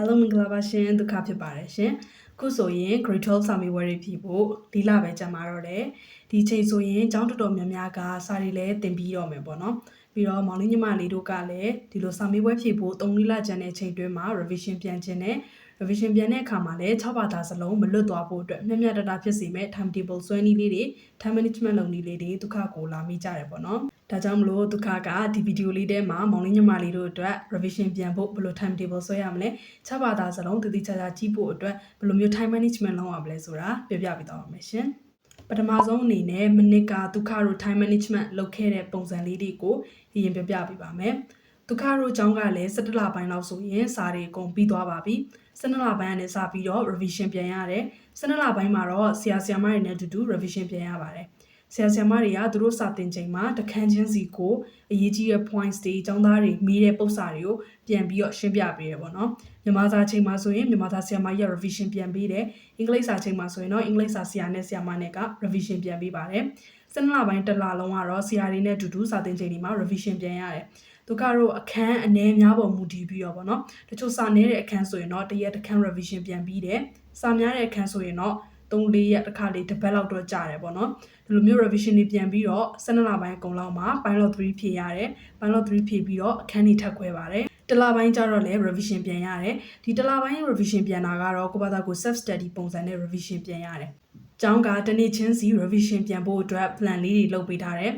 အားလုံးမင်္ဂလာပါရှင်ဒုက္ခဖြစ်ပါတယ်ရှင်ခုဆိုရင် grade 12စာမေးပွဲတွေဖြေဖို့ဒီလပဲကြာမှာတော့တယ်ဒီချိန်ဆိုရင်ကျောင်းတော်တော်များများကစာတွေလည်းသင်ပြီးတော့မယ်ပေါ့နော်ပြီးတော့မောင်လေးညီမလေးတို့ကလည်းဒီလိုစာမေးပွဲဖြေဖို့3လကျန်တဲ့ချိန်တွင်းမှာ revision ပြန်ခြင်းနဲ့ revision ပြန်တဲ့အခါမှာလည်း6ဘာသာစလုံးမလွတ်သွားဖို့အတွက်မျက်မျက်တတဖြစ်စေမဲ့ timetable ဆွဲနည်းလေးတွေ time management လုပ်နည်းလေးတွေဒုက္ခကိုလာမိကြတယ်ပေါ့နော် ဒါကြောင့်မလို့ဒုက္ခကဒီဗီဒီယိုလေးထဲမှာမောင်လေးညီမလေးတို့အတွက် revision ပြန်ဖို့ဘယ်လို timetable ဆွဲရမလဲ6ဘာသာစလုံးတည်တည်ချာချာကြည့်ဖို့အတွက်ဘယ်လိုမျိုး time management လုပ်ရမလဲဆိုတာပြပြပေးသွားပါမယ်ရှင်ပထမဆုံးအနေနဲ့မနစ်ကဒုက္ခတို့ time management လုပ်ခဲ့တဲ့ပုံစံလေးတွေကိုအရင်ပြပြပေးပါမယ်ဒုက္ခတို့အကြောင်းကလည်း17လပိုင်းလောက်ဆိုရင်စာတွေအကုန်ပြီးသွားပါပြီ17လပိုင်းကနေစပြီးတော့ revision ပြန်ရတယ်17လပိုင်းမှာတော့ဆရာဆရာမတွေနဲ့အတူတူ revision ပြန်ရပါတယ် ဆရာဆရာမတွေကသူတို့စာသင်ချိန်မှာတခန်းချင်းစီကိုအရေးကြီးတဲ့ points တွေအကြောင်းသားတွေမိတဲ့ပုံစံတွေကိုပြန်ပြီးတော့ရှင်းပြပေးရပေါ့နော်မြန်မာစာချိန်မှာဆိုရင်မြန်မာစာဆရာမကြီး revision ပြန်ပေးတယ်အင်္ဂလိပ်စာချိန်မှာဆိုရင်တော့အင်္ဂလိပ်စာဆရာနဲ့ဆရာမနဲ့က revision ပြန်ပေးပါတယ်စနလပိုင်းတစ်လလုံးကတော့ဆရာတွေနဲ့အတူတူစာသင်ချိန်တွေမှာ revision ပြန်ရတယ်သူကတော့အခန်းအနည်းများပေါ်မူတည်ပြီးတော့ဗောနော်တချို့စာနေတဲ့အခန်းဆိုရင်တော့တရက်တစ်ခန်း revision ပြန်ပြီးတယ်စာများတဲ့အခန်းဆိုရင်တော့ 3 4ရက်တစ်ခါလေးတစ်ပတ်လောက်တော့ကြာတယ်ပေါ့နော်ဒီလိုမျိုး revision တွေပြန်ပြီးတော့12လပိုင်းအကုန်လောက်မှာ pilot 3ဖြည့်ရတယ် pilot 3ဖြည့်ပြီးတော့အခန်းတွေထပ်ခွဲပါတယ်တလပိုင်းကျတော့လည်း revision ပြန်ရတယ်ဒီတလပိုင်း revision ပြန်တာကတော့ကိုယ့်ဘာသာကို self study ပုံစံနဲ့ revision ပြန်ရတယ်ကျောင်းကတနေ့ချင်းစီ revision ပြန်ဖို့အတွက် plan လေးတွေလုပ်ပေးထားတယ်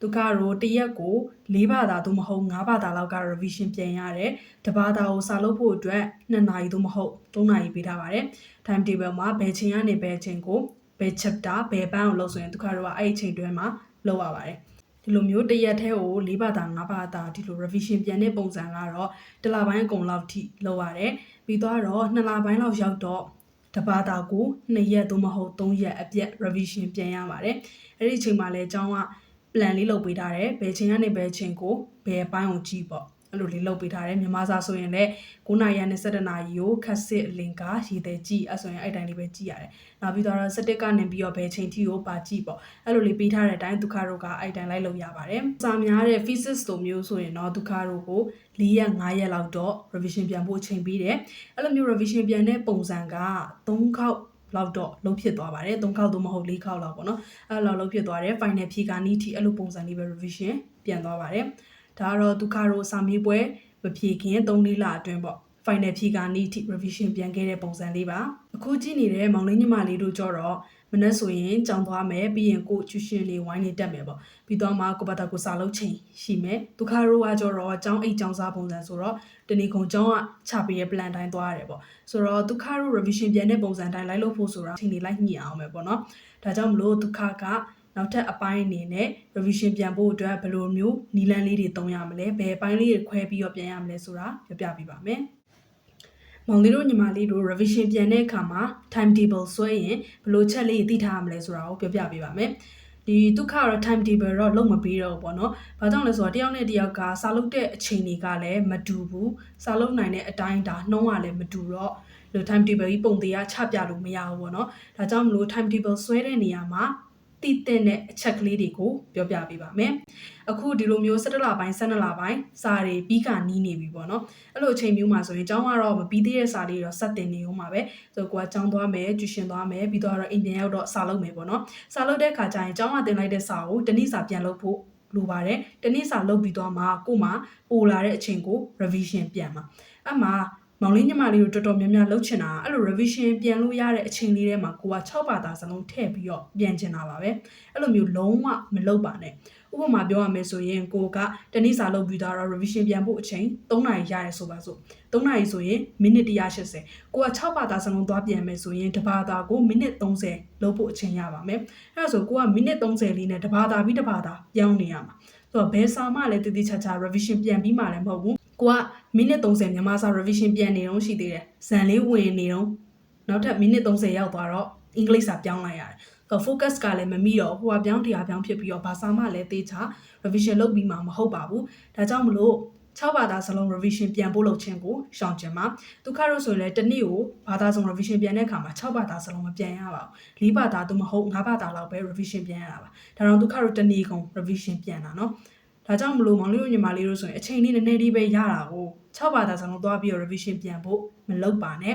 သူကတော့တရက်ကို၄ဘာသာသို့မဟုတ်၅ဘာသာလောက်က revision ပြန်ရတယ်တဘာသာကိုစာလုပ်ဖို့အတွက်2နာရီသို့မဟုတ်3နာရီပေးထားပါတယ် time table မှာဘယ်ချိန်ကနေဘယ်ချိန်ကိုဘယ် chapter ဘယ်ပန်းကိုလုပ်ဆိုရင်သူကတော့အဲ့ဒီချိန်တွင်းမှာလုပ်ရပါတယ်ဒီလိုမျိုးတရက်ထဲကို၄ဘာသာ၅ဘာသာဒီလို revision ပြန်တဲ့ပုံစံကတော့တစ်လပိုင်းအကုန်လောက်ထိလုပ်ရတယ်ပြီးတော့နှစ်လပိုင်းလောက်ရောက်တော့တဘာသာကို2ရက်သို့မဟုတ်3ရက်အပြည့် revision ပြန်ရပါတယ်အဲ့ဒီအချိန်မှာလည်းအကြောင်းက plan လေးလုပ်ပေးထားတယ်ဘယ်ချိန်ကနေဘယ်ချိန်ကိုဘယ်ပိုင်းကိုကြည့်ပေါ့အဲ့လိုလေးလုပ်ပေးထားတယ်မြန်မာစာဆိုရင်လည်း9နာရီနဲ့17နာရီကိုခက်စစ်လင်ကာရေးတဲ့ကြည့်အဲ့ဆိုရင်အဲ့တိုင်းလေးပဲကြည့်ရတယ်နောက်ပြီးတော့17ကနေပြီးတော့ဘယ်ချိန်ထိကိုပါကြည့်ပေါ့အဲ့လိုလေးပေးထားတဲ့အတိုင်းဒုက္ခတို့ကအဲ့တိုင်းလိုက်လုပ်ရပါတယ်စာများတဲ့ physics လိုမျိုးဆိုရင်တော့ဒုက္ခတို့ကို4ရက်5ရက်လောက်တော့ revision ပြန်ဖို့အချိန်ပေးတယ်အဲ့လိုမျိုး revision ပြန်တဲ့ပုံစံက3ခေါက် လောက်တော့လုံးဖြစ်သွားပါတယ်၃ခေါက်သို့မဟုတ်၄ခေါက်လောက်ပေါ့နော်အဲ့လောက်လုံးဖြစ်သွားတယ် final ဖြေကနီးထီအဲ့လိုပုံစံလေးပဲ revision ပြန်သွားပါတယ်ဒါကတော့ဒုက္ခရောစာမေးပွဲမဖြေခင်၃လအတွင်းပေါ့ final ဖြေကနီးထီ revision ပြန်ခဲ့တဲ့ပုံစံလေးပါအခုကြည့်နေတဲ့မောင်လေးညီမလေးတို့ကြတော့ မနေ့ဆိုရင်ကြောင်သွားမယ်ပြီးရင်ကိုကျူရှင်လေးဝိုင်းနေတက်မယ်ပေါ့ပြီးတော့မှကိုဘတာကိုစာလုံးချိန်ရှိမယ်ဒုက္ခရောကကြတော့အကြောင်းအိတ်ကြောင်စားပုံစံဆိုတော့တဏီကုံကျောင်းကချပေးရဲ့ plan တိုင်းသွားရတယ်ပေါ့ဆိုတော့ဒုက္ခရော revision ပြန်တဲ့ပုံစံတိုင်းလိုက်လို့ဖို့ဆိုတာချိန်လေးလိုက်ညှိအောင်ပဲပေါ့နော်ဒါကြောင့်မလို့ဒုက္ခကနောက်ထပ်အပိုင်းအနေနဲ့ revision ပြန်ဖို့အတွက်ဘယ်လိုမျိုးနီလန်းလေးတွေသုံးရမလဲဘယ်အပိုင်းလေးတွေခွဲပြီးတော့ပြန်ရမလဲဆိုတာပြပြပေးပါမယ် မောင်လေးတို့ညီမလေးတို့ revision ပြန်တဲ့အခါမှာ timetable ဆွဲရင်ဘယ်လိုချက်လေးသိထားရမလဲဆိုတာကိုပြောပြပေးပါမယ်ဒီဒုက္ခရော time table တော့လုံးမပေးတော့ဘူးပေါ့နော်။ဘာကြောင့်လဲဆိုတော့တယောက်နဲ့တယောက်ကစာလုပ်တဲ့အချိန်တွေကလည်းမတူဘူး။စာလုပ်နိုင်တဲ့အတိုင်းဒါနှုံးကလည်းမတူတော့ဒီ time table ကြီးပုံသေးကချပြလို့မရဘူးပေါ့နော်။ဒါကြောင့်မလို့ time table ဆွဲတဲ့နေရာမှာ တည်တဲ့အချက်ကလေးတွေကိုပြောပြပေးပါမယ်။အခုဒီလိုမျိုး17လပိုင်း12လပိုင်းစာတွေပြီးကနီးနေပြီပေါ့နော်။အဲ့လိုအချိန်မျိုးမှာဆိုရင်ကျောင်းကတော့မပြီးသေးတဲ့စာလေးတော့ဆက်တင်နေဦးမှာပဲ။ဆိုတော့ကိုကကျောင်းသွားမယ်၊ကျူရှင်သွားမယ်ပြီးတော့အိမ်ပြန်ရောက်တော့စာလုပ်မယ်ပေါ့နော်။စာလုပ်တဲ့ခါကျရင်ကျောင်းကတင်လိုက်တဲ့စာကိုတနည်းစာပြန်လုပ်ဖို့လိုပါတယ်။တနည်းစာလုပ်ပြီးတော့မှကိုမှပိုလာတဲ့အချိန်ကို revision ပြန်မှာ။အဲ့မှာ မောင်လေးညီမလေးတို့တော်တော်များများလှုပ်ချင်တာအဲ့လို revision ပြန်လို့ရတဲ့အချိန်လေးထဲမှာကိုက6ဘာသာစလုံးထည့်ပြီးတော့ပြန်ချင်တာပါပဲအဲ့လိုမျိုးလုံးဝမလုပ်ပါနဲ့ဥပမာပြောရမယ်ဆိုရင်ကိုကတနည်းစာလုပ်ပြီးတော့ revision ပြန်ဖို့အချိန်3နာရီရတယ်ဆိုပါစို့3နာရီဆိုရင်မိနစ်180ကိုက6ဘာသာစလုံးသွားပြန်မယ်ဆိုရင်တဘာသာကိုမိနစ်30လုပ်ဖို့အချိန်ရပါမယ်အဲ့ဒါဆိုကိုကမိနစ်30လေးနဲ့တဘာသာပြီးတဘာသာပြောင်းနေရမှာဆိုတော့ဘယ်စာမှလည်းတည်တည်ချာချာ revision ပြန်ပြီးမှလည်းမဟုတ်ဘူး ကိုကမိနစ်30မြန်မာစာ revision ပြန်နေတော့ရှိသေးတယ်ဇန်လေးဝင်နေတော့နောက်ထပ်မိနစ်30ရောက်သွားတော့အင်္ဂလိပ်စာပြောင်းလိုက်ရတယ်ဆို focus ကလည်းမမိတော့ဟိုကပြောင်းတရားပြောင်းဖြစ်ပြီးတော့ဘာစာမှလည်းသေချာ revision လုပ်ပြီးမှမဟုတ်ပါဘူးဒါကြောင့်မလို့6ဘာသာစလုံး revision ပြန်ပို့လုပ်ခြင်းကိုရှောင်ကျင်ပါဒုက္ခလို့ဆိုရင်လည်းတနေ့ကိုဘာသာစုံ revision ပြန်တဲ့အခါမှာ6ဘာသာစလုံးမပြန်ရပါဘူး4ဘာသာသို့မဟုတ်5ဘာသာလောက်ပဲ revision ပြန်ရတာပါဒါတော့ဒုက္ခလို့တနေ့ကုန် revision ပြန်တာเนาะ ဒဒါကြောင့်မလို့မောင်လေးတို့ညီမလေးတို့ဆိုရင်အချိန်လေးနည်းနည်းလေးပဲရတာကို6ဘာသာစလုံးသွားပြီးတော့ revision ပြန်ဖို့မလုပ်ပါနဲ့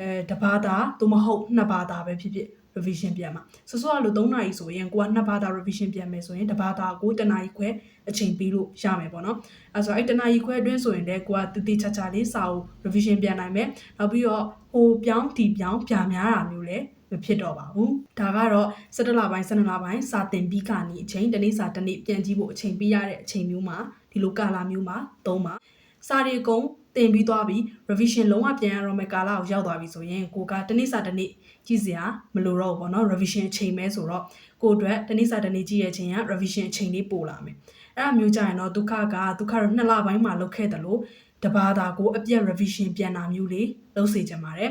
အဲတဘာသာသို့မဟုတ်နှစ်ဘာသာပဲဖြစ်ဖြစ် revision ပြန်မှာဆိုဆိုကလို့3နာရီဆိုရင်ကိုကနှစ်ဘာသာ revision ပြန်မယ်ဆိုရင်တဘာသာကိုတနာရီခွဲအချိန်ပေးလို့ရမယ်ပေါ့နော်အဲဆိုအဲ့တနာရီခွဲအတွင်းဆိုရင်လည်းကိုကတည်တည်ချာချာလေးစာအုပ် revision ပြန်နိုင်မယ်နောက်ပြီးတော့ဟိုပြောင်းတီပြောင်းပြများတာမျိုးလည်း မဖြစ်တော့ပါဘူးဒါကတော့17လပိုင်း12လပိုင်းစာတင်ပြီးကနီအချိန်တနေ့စာတစ်နေ့ပြန်ကြည့်ဖို့အချိန်ပေးရတဲ့အချိန်မျိုးမှာဒီလိုကာလာမျိုးမှာသုံးပါစာရီကုံတင်ပြီးသွားပြီး revision လုံးဝပြန်ရတော့မယ့်ကာလကိုရောက်သွားပြီဆိုရင်ကိုကတနေ့စာတစ်နေ့ကြည့်စရာမလိုတော့ဘူးပေါ့နော် revision အချိန်ပဲဆိုတော့ကိုအတွက်တနေ့စာတစ်နေ့ကြည့်ရခြင်းက revision အချိန်လေးပို့လာမယ်အဲ့ဒါမျိုးကြရင်တော့ဒုက္ခကဒုက္ခတော့နှစ်လပိုင်းမှာလောက်ခဲ့တယ်လို့တဘာသာကိုအပြတ် revision ပြန်တာမျိုးလေးလုပ်စေချင်ပါတယ်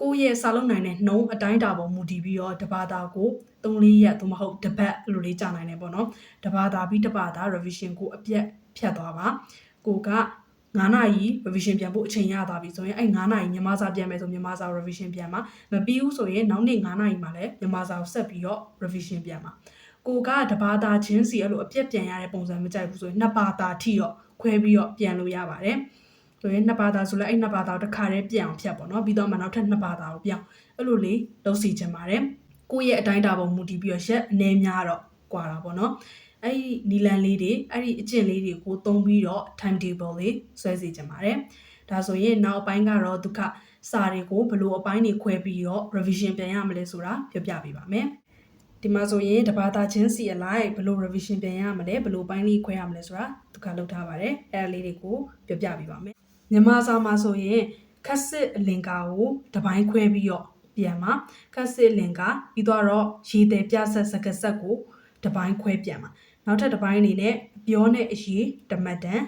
ကိုယ့်ရဲ့စာလုံးနိုင်တဲ့နှုံးအတိုင်းအတာပေါ်မူတည်ပြီးတော့တဘာသာကို3-4ရက်သို့မဟုတ်တစ်ပတ်အဲ့လိုလေးကြာနိုင်တယ်ပေါ့နော်တဘာသာပြီးတဘာသာ revision ကိုအပြတ်ဖြတ်သွားပါကိုက9နာရီ revision ပြန်ဖို့အချိန်ရသွားပြီဆိုရင်အဲ့9နာရီမြန်မာစာပြန်မယ်ဆိုမြန်မာစာ revision ပြန်မှာမပြီးဘူးဆိုရင်နောက်နေ့9နာရီမှာလည်းမြန်မာစာကိုဆက်ပြီးတော့ revision ပြန်မှာကိုကတဘာသာချင်းစီအဲ့လိုအပြတ်ပြန်ရတဲ့ပုံစံမကြိုက်ဘူးဆိုရင်နှစ်ဘာသာထိတော့ခွဲပြီးတော့ပြန်လို့ရပါတယ် ဆိုရင်နှစ်ဘာသာဆိုလည်းအဲ့နှစ်ဘာသာကိုတစ်ခါတည်းပြန်အောင်ဖြတ်ပေါ့နော်ပြီးတော့မှနောက်ထပ်နှစ်ဘာသာကိုပြောင်းအဲ့လိုလေးလုပ်စီချင်ပါတယ်ကိုယ့်ရဲ့အတိုင်းအတာပုံမူတည်ပြီးတော့ရက်အနေများတော့ကွာတာပေါ့နော်အဲ့ဒီနီလန်လေးတွေအဲ့ဒီအကျင့်လေးတွေကိုသုံးပြီးတော့ time table လေးဆွဲစီချင်ပါတယ်ဒါဆိုရင်နောက်ပိုင်းကတော့ဒုက္ခစာတွေကိုဘလို့အပိုင်းတွေခွဲပြီးတော့ revision ပြန်ရမလဲဆိုတာပြောပြပေးပါမယ်ဒီမှာဆိုရင်တဘာသာချင်းစီအလိုက်ဘလို့ revision ပြန်ရမလဲဘလို့ပိုင်းလေးခွဲရမလဲဆိုတာဒုက္ခလောက်ထားပါတယ်အဲ့ဒါလေးတွေကိုပြောပြပေးပါမယ် မြန်မာစာမှာဆိုရင်ခက်စစ်အလင်ကာကိုတပိုင်းခွဲပြီးတော့ပြန်မှာခက်စစ်လင်ကာပြီးတော့ရေတယ်ပြဆက်စကဆက်ကိုတပိုင်းခွဲပြန်မှာနောက်ထပ်တစ်ပိုင်းအနေနဲ့အပြောနဲ့အရေးတမတ်တန်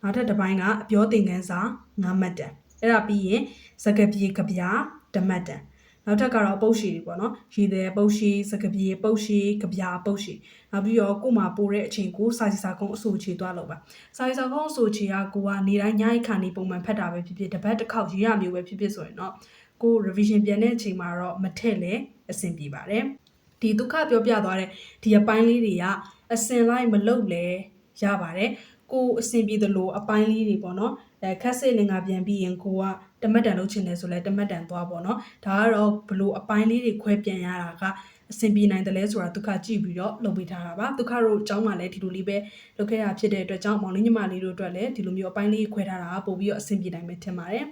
နောက်ထပ်တစ်ပိုင်းကအပြောသင်ခန်းစာ9မှတ်တန်အဲ့ဒါပြီးရင်စကပြေကပြာတမတ်တန် နောက်ထပ်ကတော့ပုတ်ရှည်တွေပေါ့နော်ရည်တဲ့ပုတ်ရှည်စကပြေပုတ်ရှည်ကပြာပုတ်ရှည်နောက်ပြီးတော့ကို့မှာပို့တဲ့အချိန်ကိုစာစီစာကုန်းအဆိုချေသွားလို့ပါစာစီစာကုန်းအဆိုချေကကိုကနေတိုင်းညိုက်ခါနေပုံမှန်ဖတ်တာပဲဖြစ်ဖြစ်တစ်ပတ်တစ်ခေါက်ရေးရမျိုးပဲဖြစ်ဖြစ်ဆိုရင်တော့ကို revision ပြန်တဲ့အချိန်မှာတော့မထက်လဲအဆင်ပြေပါတယ်ဒီဒုက္ခပြောပြသွားတဲ့ဒီအပိုင်းလေးတွေကအစင်လိုက်မလုပ်လဲရပါတယ်ကိုအစင်ပြေသလိုအပိုင်းလေးတွေပေါ့နော်အဲခက်စိတ်လင်္ကာပြန်ပြီးရင်ကိုကတမတ်တန်လုပ်ချင်တယ်ဆိုလဲတမတ်တန်သွားပေါ့နော်ဒါကတော့ဘလို့အပိုင်းလေးတွေခွဲပြန်ရတာကအဆင်ပြေနိုင်တယ်လဲဆိုတာဒုက္ခကြည့်ပြီးတော့လုပ်ပေးထားတာပါဒုက္ခတို့အကြောင်းမှလည်းဒီလိုလေးပဲလုပ်ခဲ့ရဖြစ်တဲ့အတွက်ကြောင့်မောင်လေးညီမလေးတို့အတွက်လည်းဒီလိုမျိုးအပိုင်းလေးခွဲထားတာပို့ပြီးတော့အဆင်ပြေနိုင်မယ်ထင်ပါတယ်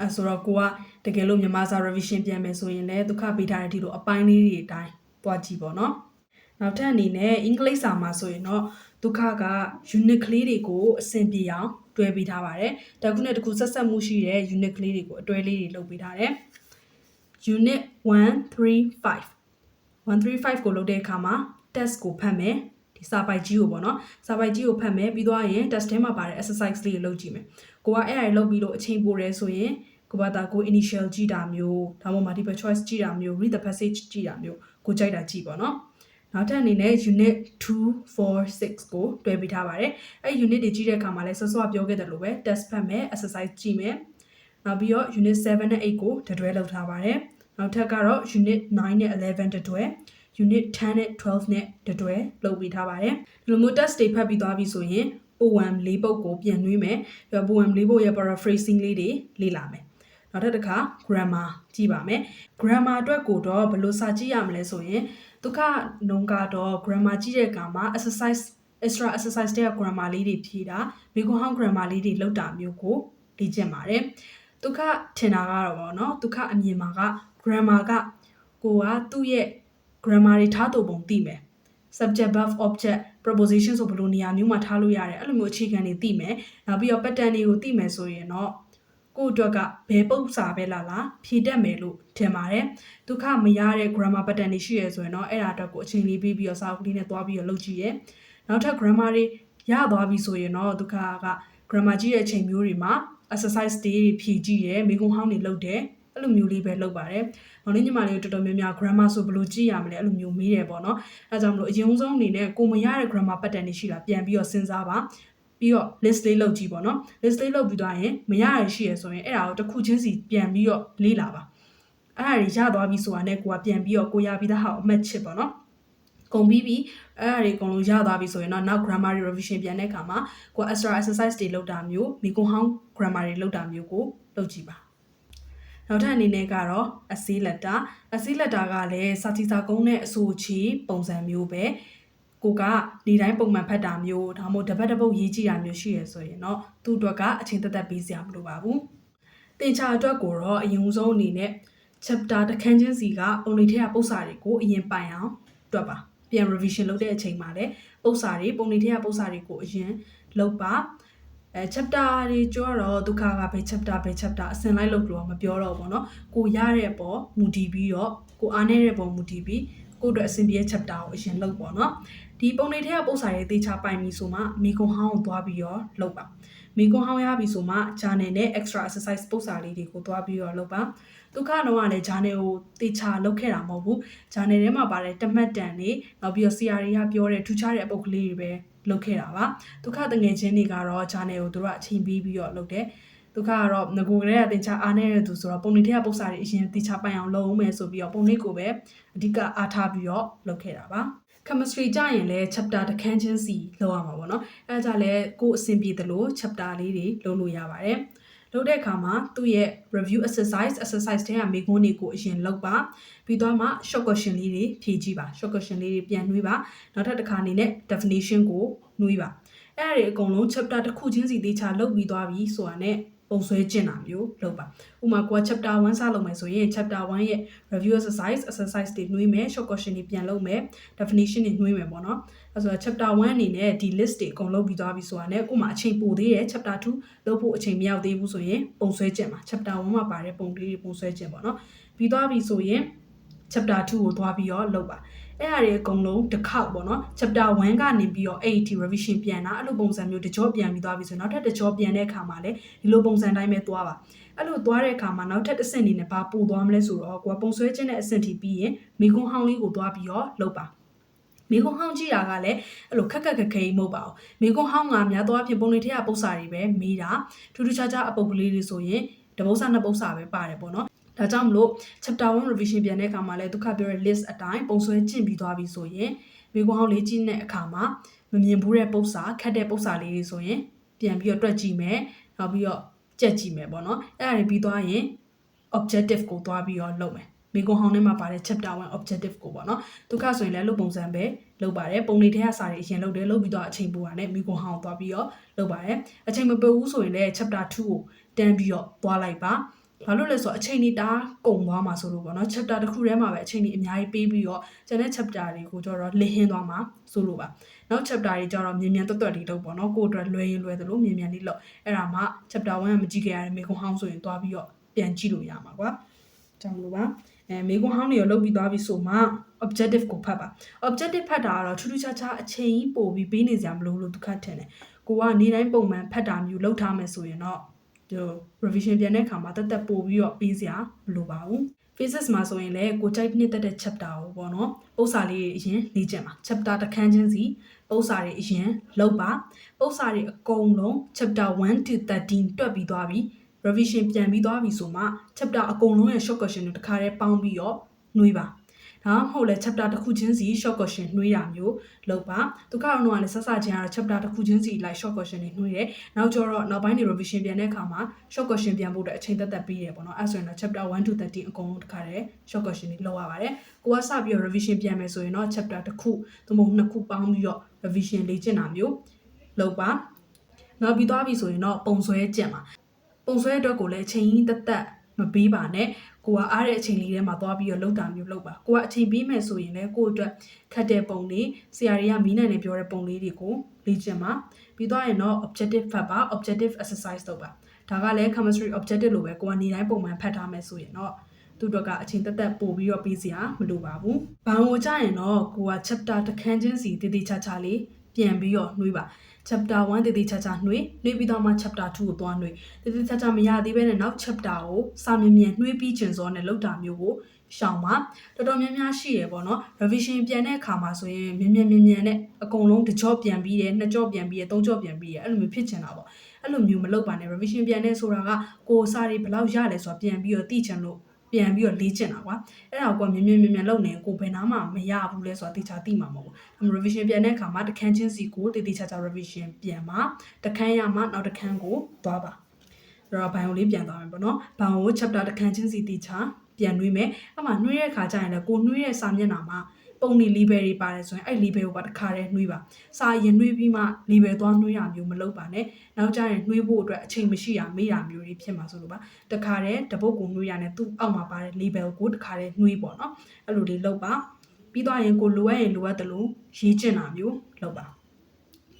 အဲဆိုတော့ကိုကတကယ်လို့မြန်မာစာ revision ပြန်မယ်ဆိုရင်လည်းဒုက္ခပေးထားတဲ့ဒီလိုအပိုင်းလေးတွေအတိုင်းတွားကြည့်ပေါ့နော်နောက်ထပ်အနေနဲ့အင်္ဂလိပ်စာမှာဆိုရင်တော့ဒုက္ခက unit ကလေးတွေကိုအဆင်ပြေအောင် တွဲပေးထားပါတယ်။တခုနဲ့တခုဆက်ဆက်မှုရှိတဲ့ unit ကလေးတွေကိုအတွဲလေးတွေလုပ်ပေးထားတယ်။ unit 135 135ကိုလုပ်တဲ့အခါမှာ test ကိုဖတ်မယ်ဒီစာပိုက်ကြီးကိုပေါ့နော်စာပိုက်ကြီးကိုဖတ်မယ်ပြီးသွားရင် test ထဲမှာပါတဲ့ exercise လေးကိုလုပ်ကြည့်မယ်ကိုကအဲ့အရာလုပ်ပြီးလို့အချိန်ပိုရဲဆိုရင်ကိုဘာသာကို initial ကြည့်တာမျိုးဒါမှမဟုတ် multiple choice ကြည့်တာမျိုး read the passage ကြည့်တာမျိုးကိုကြိုက်တာကြည့်ပေါ့နော် နောက်ထပ်အနေနဲ့ unit 2 4 6ကိုတွဲပေးထားပါတယ်အဲ့ unit တွေကြည့်တဲ့အခါမှာလည်းစောစောပြောခဲ့တယ်လို့ပဲ test ဖတ်မယ် exercise ကြည့်မယ်နောက်ပြီးတော့ unit 7နဲ့8ကိုတတွဲလောက်ထားပါတယ်နောက်ထပ်ကတော့ unit 9နဲ့11တတွဲ unit 10နဲ့12နဲ့တတွဲလုပ်ပေးထားပါတယ်ဒီလိုမျိုး test တွေဖတ်ပြီးသွားပြီဆိုရင် poem လေးပုဒ်ကိုပြန်နှွေးမယ်ပြီးတော့ poem လေးပုဒ်ရဲ့ paraphrasing လေးတွေလေ့လာမယ် နောက်ထပ်တစ်ခါ grammar ကြည့်ပါမယ် grammar အတွက်ကိုတော့ဘယ်လိုစာကြည့်ရမလဲဆိုရင်ဒုက္ခနှုံကတော့ grammar ကြည့်တဲ့အခါမှာ exercise extra exercise တဲ့ grammar လေးတွေဖြည့်တာမိခွန်းဟောင်း grammar လေးတွေလောက်တာမျိုးကိုလေ့ကျင့်ပါတယ်ဒုက္ခထင်တာကတော့ဗောနော်ဒုက္ခအမြင်မှာက grammar ကကိုကသူ့ရဲ့ grammar တွေထားတူပုံသိမယ် subject verb object preposition ဆိုဘယ်လိုနေရာမျိုးမှာထားလို့ရတယ်အဲ့လိုမျိုးအခြေခံတွေသိမယ်နောက်ပြီးတော့ pattern တွေကိုသိမယ်ဆိုရင်တော့ ကိုယ့်အတွက်ကဘယ်ပု္ပ္ပစာပဲလာလာဖြည့်တတ်မယ်လို့ထင်ပါတယ်ဒုက္ခမရတဲ့ grammar pattern တွေရှိရဆိုရင်တော့အဲ့ဒါအတွက်ကိုအချိန်လေးပြီးပြီးတော့စာအုပ်လေးနဲ့သွားပြီးတော့လုပ်ကြည့်ရဲနောက်ထပ် grammar တွေရသွားပြီဆိုရင်တော့ဒုက္ခက grammar ကြည့်တဲ့အချိန်မျိုးတွေမှာ exercise တွေဖြည့်ကြည့်ရဲမိကုံဟောင်းတွေလုပ်တယ်အဲ့လိုမျိုးလေးပဲလုပ်ပါတယ်။မောင်လေးညီမလေးတို့တော်တော်များများ grammar ဆိုဘယ်လိုကြည့်ရမလဲအဲ့လိုမျိုးမေးတယ်ပေါ့နော်။အဲဒါကြောင့်မလို့အရင်ဆုံးအနေနဲ့ကိုမရတဲ့ grammar pattern တွေရှိတာပြန်ပြီးတော့စဉ်းစားပါ။ ပြီးတော့ list လေးလုပ်ကြည့်ပေါ့နော် list လေးလုပ်ပြီးသွားရင်မရရရှိရဆိုရင်အဲ့ဒါကိုတစ်ခုချင်းစီပြန်ပြီးတော့လေ့လာပါအဲ့ဒါတွေရသွားပြီဆိုတာနဲ့ကိုကပြန်ပြီးတော့ကိုရပြီးသားဟာအမှတ်ချစ်ပေါ့နော်ကုန်ပြီးပြီအဲ့ဒါတွေအကုန်လုံးရသွားပြီဆိုရင်တော့နောက် grammar revision ပြန်တဲ့အခါမှာကိုယ် extra exercise တွေလုပ်တာမျိုးမိကွန်ဟောင်း grammar တွေလုပ်တာမျိုးကိုလုပ်ကြည့်ပါနောက်ထပ်အနေနဲ့ကတော့အစည်းလက်တာအစည်းလက်တာကလည်းစာတီစာကုန်းနဲ့အဆိုချီပုံစံမျိုးပဲ ကိုကနေတိုင်းပုံမှန်ဖတ်တာမျိုးဒါမှမဟုတ်တပတ်တစ်ပုတ်ရေးကြည့်တာမျိုးရှိရဆိုရင်တော့သူ့အတွက်ကအချိန်သက်သက်ပေးစရာမလိုပါဘူးတင်ချာအတွက်ကိုတော့အရင်ဆုံးအနေနဲ့ chapter တစ်ခန်းချင်းစီကပုံလေးထဲကပု္ပ္ပစာတွေကိုအရင်ပိုင်အောင်တွက်ပါပြန် revision လုပ်တဲ့အချိန်မှာလည်းပု္ပ္ပစာတွေပုံလေးထဲကပု္ပ္ပစာတွေကိုအရင်လုပ်ပါအဲ chapter တွေကြတော့ဒုက္ခကဘယ် chapter ဘယ် chapter အစင်လိုက်လို့တော့မပြောတော့ဘူးเนาะကိုရတဲ့ပေါ်မူတည်ပြီးတော့ကိုအားနေတဲ့ပေါ်မူတည်ပြီး ကိုယ့်အတွက်အဆင်ပြေတဲ့ chapter ကိုအရင်လုပ်ပေါ့နော်ဒီပုံတွေထဲကပုံစာတွေသေချာပိုင်ပြီဆိုမှမိကွန်ဟောင်းကိုသွားပြီးတော့လုပ်ပါမိကွန်ဟောင်းရပြီဆိုမှ journal နဲ့ extra exercise ပုံစာလေးတွေကိုသွားပြီးတော့လုပ်ပါဒုက္ခတော့ကလည်း journal ကိုသေချာလုပ်ခဲ့တာမဟုတ်ဘူး journal ထဲမှာပါတဲ့တမတ်တန်တွေနောက်ပြီးတော့ CRA ကပြောတဲ့ထူးခြားတဲ့အပုတ်ကလေးတွေပဲလုပ်ခဲ့တာပါဒုက္ခတငယ်ချင်းတွေကတော့ journal ကိုတို့ကအချိန်ပေးပြီးတော့လုပ်တယ် ဒုက္ခကတော့ငကိုကလေးကတင်ချအားနေတဲ့သူဆိုတော့ပုံလေးထက်ပု္ပ္ပစာတွေအရင်တေချာပိုင်အောင်လုပ်အောင်မယ်ဆိုပြီးတော့ပုံလေးကိုပဲအဓိကအားထားပြီးတော့လုပ်ခဲ့တာပါ chemistry ကြရင်လည်း chapter တစ်ခန်းချင်းစီလောက်ရမှာပေါ့နော်အဲဒါကြလည်းကိုယ်အဆင်ပြေသလို chapter လေးတွေလုပ်လို့ရပါတယ်လုပ်တဲ့အခါမှာသူ့ရဲ့ review exercise exercise တွေကမေခွန်းတွေကိုအရင်လုပ်ပါပြီးတော့မှ short question လေးတွေဖြည့်ကြည့်ပါ short question လေးတွေပြန်နှွေးပါနောက်ထပ်တစ်ခါအနေနဲ့ definition ကိုနှွေးပါအဲ့ဒါတွေအကုန်လုံး chapter တစ်ခုချင်းစီသေချာလုပ်ပြီးသွားပြီဆိုတာ ਨੇ ပုံဆွဲကျင့်တာမျိုးလုပ်ပါဥပမာကိုက chapter 1စလုပ်မယ်ဆိုရင် chapter 1ရဲ့ review exercise exercise တွေနှွေးမယ် short question တွေပြန်လုပ်မယ် definition တွေနှွေးမယ်ပေါ့နော်အဲဆိုတော့ chapter 1အနေနဲ့ဒီ list တွေအကုန်လုပ်ပြီးသွားပြီဆိုတာ ਨੇ ဥပမာအချိန်ပိုသေးတယ် chapter 2လုပ်ဖို့အချိန်မရောက်သေးဘူးဆိုရင်ပုံဆွဲကျင့်ပါ chapter 1မှာပါတဲ့ပုံလေးတွေပုံဆွဲကျင့်ပေါ့နော်ပြီးသွားပြီဆိုရင် chapter 2ကိုသွားပြီးတော့လုပ်ပါ အဲ့အရာတွေအကုန်လုံးတစ်ခေါက်ပေါ့နော် chapter 1ကနေပြီးတော့ AT revision ပြန်တာအဲ့လိုပုံစံမျိုးတကြောပြန်ပြီးသွားပြီဆိုရင်နောက်ထပ်တကြောပြန်တဲ့အခါမှာလည်းဒီလိုပုံစံတိုင်းပဲသွားပါအဲ့လိုသွားတဲ့အခါမှာနောက်ထပ်တစ်ဆင့်အနေနဲ့ဘာပို့သွားမလဲဆိုတော့ကိုကပုံဆွဲခြင်းတဲ့အဆင့်ထိပြီးရင်မိကွန်းဟောင်းလေးကိုသွားပြီးတော့လုပ်ပါမိကွန်းဟောင်းကြည့်တာကလည်းအဲ့လိုခက်ခက်ခက်ခဲမဟုတ်ပါဘူးမိကွန်းဟောင်းကများသောအားဖြင့်ပုံလေးထက်ပု္ပ္ပစာတွေပဲမေးတာထူးထူးခြားခြားအပုပ်ကလေးတွေဆိုရင်တပု္ပ္ပစာနှစ်ပု္ပ္ပစာပဲပါတယ်ပေါ့နော် ဒါကြောင့်မလို့ chapter 1 revision ပြန်တဲ့အခါမှာလည်းဒုက္ခပြောတဲ့ list အတိုင်းပုံဆွဲကျင့်ပြီးသွားပြီဆိုရင်မိကွန်းဟောင်းလေးကျင့်တဲ့အခါမှာမမြင်ဘူးတဲ့ပု္ပ္ပစာခက်တဲ့ပု္ပ္ပစာလေးတွေဆိုရင်ပြန်ပြီးတော့တွက်ကြည့်မယ်နောက်ပြီးတော့ကြက်ကြည့်မယ်ပေါ့နော်အဲ့ဒါတွေပြီးသွားရင် objective ကိုသွားပြီးတော့လုပ်မယ်မိကွန်ဟောင်းထဲမှာပါတဲ့ chapter 1 objective ကိုပေါ့နော်ဒုက္ခဆိုရင်လည်းလုပ်ပုံစံပဲလုပ်ပါတယ်ပုံလေးထဲကစာတွေအရင်လုပ်တယ်လုပ်ပြီးတော့အချိန်ပိုတာနဲ့မိကွန်ဟောင်းသွားပြီးတော့လုပ်ပါတယ်အချိန်မပိုဘူးဆိုရင်လည်း chapter 2ကိုတန်းပြီးတော့သွားလိုက်ပါ ဘာလို့လဲဆိုတော့အချိန်ကြီးတားကုန်သွားမှာဆိုလို့ပေါ့နော် chapter တစ်ခုထဲမှာပဲအချိန်ကြီးအများကြီးပေးပြီးတော့ကျန်တဲ့ chapter တွေကိုကျတော့လင်းဟင်းသွားမှာဆိုလို့ပါနောက် chapter တွေကျတော့မြင်မြန်တွတ်တွတ်လေးလုပ်ပေါ့နော်ကိုယ့်အတွက်လွယ်ရင်လွယ်သလိုမြင်မြန်လေးလုပ်အဲ့ဒါမှ chapter 1ကမကြည့်ခဲ့ရတဲ့မေခွန်ဟောင်းဆိုရင်သွားပြီးတော့ပြန်ကြည့်လို့ရမှာကွာကြောင့်လို့ပါအဲမေခွန်ဟောင်းတွေရောလုပ်ပြီးသွားပြီဆိုမှ objective ကိုဖတ်ပါ objective ဖတ်တာကတော့ထူးထူးခြားခြားအချိန်ကြီးပို့ပြီးပေးနေကြမလို့လို့သူခတ်ထင်တယ်ကိုကနေတိုင်းပုံမှန်ဖတ်တာမျိုးလုပ်ထားမယ်ဆိုရင်တော့ဒီ revision ပြန်တဲ့အခါမှာတက်တက်ပို့ပြီးတော့ပေးစရာမလိုပါဘူး phases မှာဆိုရင်လည်းကိုကြိုက်နှစ်သက်တဲ့ chapter ကိုပေါ့နော်ပု္ပ္ပစာလေးအရင်လေ့ကျင့်ပါ chapter တစ်ခန်းချင်းစီပု္ပ္ပစာတွေအရင်လုပ်ပါပု္ပ္ပစာတွေအကုန်လုံး chapter 1 to 13တွက်ပြီးသွားပြီ revision ပြန်ပြီးသွားပြီဆိုမှ chapter အကုန်လုံးရဲ့ short question တွေတစ်ခါတည်းပေါင်းပြီးတော့နှွေးပါ ဒါမှမဟုတ်လဲ chapter တစ်ခုချင်းစီ short question နှွေးတာမျိုးလုပ်ပါသူကတော့တော့လည်းဆက်စချင်းကတော့ chapter တစ်ခုချင်းစီလိုက် short question တွေနှွေးတယ်နောက်ကျတော့နောက်ပိုင်းနေ revision ပြန်တဲ့အခါမှာ short question ပြန်ဖို့အတွက်အချိန်သက်သက်ပေးတယ်ပေါ့နော်အဲဆိုရင်တော့ chapter 1 to 13အကုန်လုံးတစ်ခါတည်း short question တွေလုပ်ရပါတယ်ကိုကစပြီးတော့ revision ပြန်မယ်ဆိုရင်တော့ chapter တစ်ခုသို့မဟုတ်နှစ်ခုပေါင်းပြီးတော့ revision လေ့ကျင့်တာမျိုးလုပ်ပါနောက်ပြီးသွားပြီဆိုရင်တော့ပုံဆွဲကျင့်ပါပုံဆွဲအတွက်ကိုလည်းအချိန်ကြီးသက်သက်မပေးပါနဲ့ ကိုကအားတဲ့အချိန်လေးထဲမှာသွားပြီးတော့လှုပ်တာမျိုးလှုပ်ပါကိုကအချိန်ပေးမယ်ဆိုရင်လည်းကို့အတွက်ခတ်တဲ့ပုံလေးဆရာတွေကမီးနိုင်နေပြောတဲ့ပုံလေးတွေကိုလေ့ကျင့်ပါပြီးတော့ရင်တော့ objective ဖတ်ပါ objective exercise လုပ်ပါဒါကလည်း chemistry objective လိုပဲကိုကနေတိုင်းပုံမှန်ဖတ်ထားမယ်ဆိုရင်တော့သူတို့ကအချိန်တက်တက်ပို့ပြီးတော့ပြီးစရာမလိုပါဘူး။ဘာလို့ကြရင်တော့ကိုက chapter တစ်ခန်းချင်းစီတည်တည်ချာချာလေးပြန်ပြီးတော့နှွေးပါ chapter 1တည်တည်ချာချာနှွေးနှွေးပြီးတော့မှ chapter 2ကိုသွားနှွေးတည်တည်ချာချာမရသေးဘဲနဲ့နောက် chapter ကိုစာမြင်မြန်နှွေးပြီးကျင်စောနဲ့လောက်တာမျိုးကိုရှောင်ပါတော်တော်များများရှိရပေါ့နော် revision ပြန်တဲ့အခါမှာဆိုရင်မြင်မြန်မြင်မြန်နဲ့အကုန်လုံးတစ်ကြော့ပြန်ပြီးတယ်နှစ်ကြော့ပြန်ပြီးတယ်သုံးကြော့ပြန်ပြီးတယ်အဲ့လိုမျိုးဖြစ်ချင်တာပေါ့အဲ့လိုမျိုးမလုပ်ပါနဲ့ revision ပြန်တဲ့ဆိုတာကကိုယ်စာတွေဘယ်လောက်ရလဲဆိုတာပြန်ပြီးတော့သိချင်လို့ ပြန်ပြီးတော့လေ့ကျင့်တာကွာအဲ့ဒါကိုကမြင်မြင်မြင်မြင်လုပ်နေကိုဘယ်နာမှမရဘူးလဲဆိုတာတေချာသိမှာမဟုတ်ဘူးအဲ့ revision ပြန်တဲ့အခါမှာတစ်ခန်းချင်းစီကိုတေတေချာချာ revision ပြန်မှာတစ်ခန်းရမှနောက်တစ်ခန်းကိုသွားပါအဲ့တော့ဘိုင်ကိုလေးပြန်သွားမယ်ပေါ့နော်ဘိုင်ကို chapter တစ်ခန်းချင်းစီတေချာပြန်နှွေးမယ်အဲ့မှာနှွေးတဲ့အခါကျရင်လည်းကိုနှွေးတဲ့စာမျက်နှာမှာ ပုံနေ label တွေပါတယ်ဆိုရင်အဲ့ label ကိုပါတစ်ခါတည်းနှွေးပါစာရင်နှွေးပြီးမှ label သွားနှွေးရမျိုးမလုပ်ပါနဲ့နောက်ကျရင်နှွေးဖို့အတွက်အချိန်မရှိရမေးရမျိုးတွေဖြစ်မှာဆိုလို့ပါတခါတည်းတပုတ်ကိုနှွေးရနဲ့သူ့အောက်မှာပါတဲ့ label ကိုတခါတည်းနှွေးပေါ့နော်အဲ့လိုလေးလုပ်ပါပြီးတော့ရင်ကိုလိုအပ်ရင်လိုအပ်တယ်လို့ရေးကျင်တာမျိုးလုပ်ပါ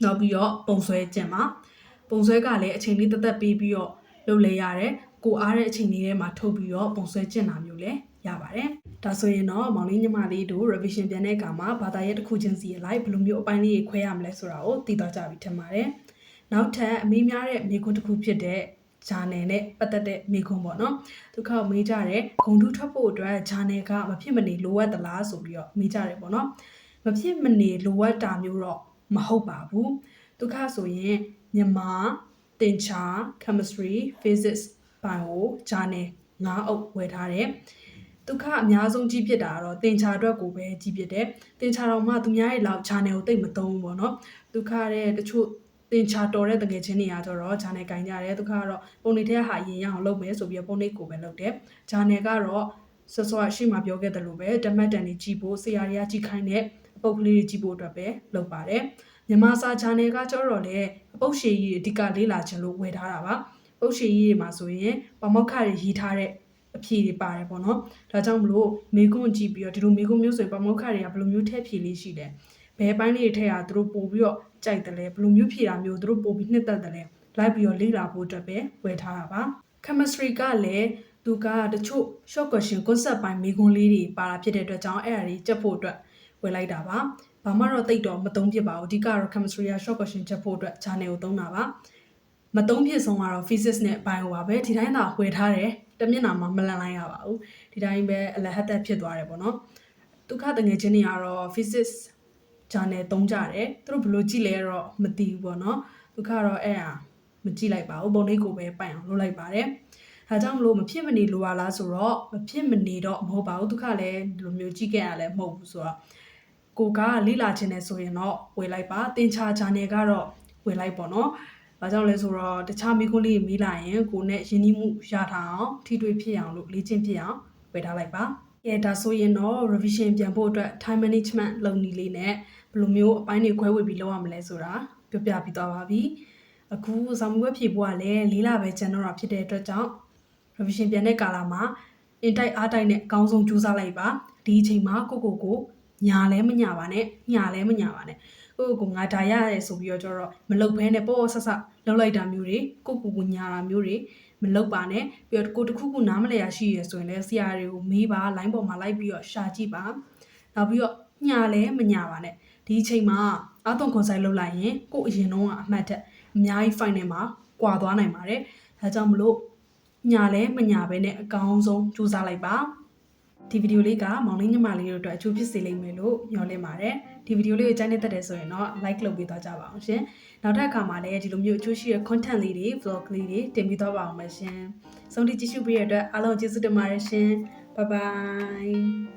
နောက်ပြီးတော့ပုံဆွဲကျင်ပါပုံဆွဲကလည်းအချိန်လေးတသက်ပေးပြီးတော့လုပ်လဲရတယ်ကိုအားတဲ့အချိန်လေးထဲမှာထုတ်ပြီးတော့ပုံဆွဲကျင်တာမျိုးလည်း ရပါတယ်ဒါဆိုရင်တော့မောင်လေးညီမလေးတို့ revision ပြန်တဲ့အခါမှာဘာသာရပ်တစ်ခုချင်းစီအလိုက်ဘယ်လိုမျိုးအပိုင်းလေးတွေခွဲရမလဲဆိုတာကိုသိသွားကြပြီထင်ပါတယ်နောက်ထပ်အမေးများတဲ့မိခွန်းတစ်ခုဖြစ်တဲ့ဂျာနယ်နဲ့ပတ်သက်တဲ့မိခွန်းပေါ့နော်ဒုက္ခမေးကြတဲ့ဂုံတူးထွက်ဖို့အတွက်ဂျာနယ်ကမဖြစ်မနေလိုအပ်သလားဆိုပြီးတော့မေးကြတယ်ပေါ့နော်မဖြစ်မနေလိုအပ်တာမျိုးတော့မဟုတ်ပါဘူးဒုက္ခဆိုရင်မြန်မာတင်ချာ chemistry physics bio ဂျာနယ်ငါးအုပ်ဝယ်ထားတယ် ဒုက္ခအများဆုံးကြီးဖြစ်တာကတော့တင်ချာအတွက်ကိုပဲကြီးဖြစ်တယ်တင်ချာတော့မှသူများရဲ့လောက် channel ကိုတိတ်မသုံးဘူးပေါ့နော်ဒုက္ခတဲ့တချို့တင်ချာတော်တဲ့တကယ်ချင်းနေရာကျတော့ channel ကင်ကြတယ်ဒုက္ခကတော့ပုံနေတဲ့ဟာရင်ရအောင်လုပ်မယ်ဆိုပြီးတော့ပုံနေကိုပဲလုပ်တယ် channel ကတော့ဆော့ဆော့ရှိမှပြောခဲ့တယ်လို့ပဲဓမ္မတန်တွေကြည့်ဖို့ဆရာတွေကကြည့်ခိုင်းတဲ့အပုတ်ကလေးတွေကြည့်ဖို့အတွက်ပဲလုပ်ပါတယ်မြန်မာစာ channel ကကျတော့လေအပုတ်ရှည်ကြီးအဓိကလေးလာခြင်းလို့ဝယ်ထားတာပါပုတ်ရှည်ကြီးတွေမှာဆိုရင်ပမောက္ခတွေရေးထားတဲ့ အဖြေတွေပါတယ်ပေါ့နော်ဒါကြောင့်မလို့မေကွန်းကြည့်ပြီးတော့ဒီလိုမေကွန်းမျိုးဆိုရင်ပမောက္ခတွေကဘယ်လိုမျိုးထည့်ဖြေလေးရှိလဲဘယ်ပိုင်းလေးတွေထည့်ရသူတို့ပို့ပြီးတော့ကြိုက်တယ်လဲဘယ်လိုမျိုးဖြေတာမျိုးသူတို့ပို့ပြီးနှစ်သက်တယ်လဲလိုက်ပြီးတော့လေ့လာဖို့အတွက်ပဲဝယ်ထားတာပါ chemistry ကလည်းသူကတချို့ short question concept ပိုင်းမေကွန်းလေးတွေပါတာဖြစ်တဲ့အတွက်ကြောင့်အဲ့အရာတွေချက်ဖို့အတွက်ဝယ်လိုက်တာပါဘာမှတော့တိတ်တော့မသုံးဖြစ်ပါဘူးအဓိကတော့ chemistry က short question ချက်ဖို့အတွက် channel ကိုသုံးတာပါမသုံးဖြစ်ဆုံးကတော့ physics နဲ့ bio ပါပဲဒီတိုင်းသာဝယ်ထားတယ် တမျက်နှာမှာမလန်လိုက်ရပါဘူးဒီတိုင်းပဲအလဟတ်သက်ဖြစ်သွားတယ်ပေါ့နော်ဒုက္ခတငယ်ချင်းတွေကတော့ physics channel သုံးကြတယ်သူတို့ဘယ်လိုကြည့်လဲတော့မသိဘူးပေါ့နော်ဒုက္ခတော့အဲ့ဒါမကြည့်လိုက်ပါဘူးပုံလေးကိုပဲပိုင်အောင်လုပ်လိုက်ပါတယ်ဒါကြောင့်မလို့မဖြစ်မနေလိုပါလားဆိုတော့မဖြစ်မနေတော့မဟုတ်ပါဘူးဒုက္ခလည်းဒီလိုမျိုးကြည့်ခဲ့ရလည်းမဟုတ်ဘူးဆိုတော့ကိုကလိလာခြင်းနဲ့ဆိုရင်တော့ဝယ်လိုက်ပါတင်ချာ channel ကတော့ဝယ်လိုက်ပေါ့နော်။ ဘာကြောင့်လဲဆိုတော့တခြားမိကုန်းလေးမေးလိုက်ရင်ကိုနဲ့ယဉ်နီးမှုရထားအောင်ထိတွေ့ဖြစ်အောင်လို့လေ့ကျင့်ဖြစ်အောင်ဝယ်ထားလိုက်ပါ။ကဲဒါဆိုရင်တော့ revision ပြန်ဖို့အတွက် time management လုပ်နည်းလေးနဲ့ဘယ်လိုမျိုးအပိုင်းတွေခွဲဝေပြီးလုပ်ရမလဲဆိုတာပြောပြပြီးသွားပါပြီ။အခုဇာမွေးဖြေဖို့ကလည်းလေးလပဲကျန်တော့တာဖြစ်တဲ့အတွက်ကြောင့် revision ပြန်တဲ့ကာလမှာ in type အားတိုက်နဲ့အကောင်းဆုံးကြိုးစားလိုက်ပါဒီအချိန်မှာကိုကိုကိုညာလဲမညာပါနဲ့ညာလဲမညာပါနဲ့ ကိုကိုကိုငါဒါရရဲဆိုပြီးတော့ကျတော့မလုတ်ဘဲနဲ့ပေါ့ဆက်ဆက်လောက်လိုက်တာမျိုးတွေကိုကိုကိုညာတာမျိုးတွေမလုတ်ပါနဲ့ပြီးတော့ကိုတခုခုနားမလဲရရှိရဆိုရင်လည်းဆရာတွေကိုမေးပါ line ပေါ်မှာလိုက်ပြီးတော့ရှာကြည့်ပါနောက်ပြီးတော့ညာလဲမညာပါနဲ့ဒီအချိန်မှာအာသွန်ခွန်ဆိုင်လောက်လိုက်ရင်ကိုအရင်တော့အမှတ်တက်အများကြီး final မှာကွာသွားနိုင်ပါတယ်ဒါကြောင့်မလို့ညာလဲမညာပဲနဲ့အကောင်းဆုံးကြိုးစားလိုက်ပါ ဒီဗီဒီယိုလေးကမောင်လေးညီမလေးတို့အတွက်အကျိုးဖြစ်စေလိမ့်မယ်လို့မျှော်လင့်ပါတယ်ဒီဗီဒီယိုလေးကိုကြိုက်နေတတ်တယ်ဆိုရင်တော့ like လုပ်ပေးသွားကြပါအောင်ရှင်နောက်ထပ်အခါမှာလည်းဒီလိုမျိုးအကျိုးရှိတဲ့ content လေးတွေ vlog လေးတွေတင်ပြသွားပါအောင်မယ်ရှင်ဆုံးထိကြည့်ရှုပေးရတဲ့အတွက်အားလုံးကျေးဇူးတင်ပါတယ်ရှင် bye bye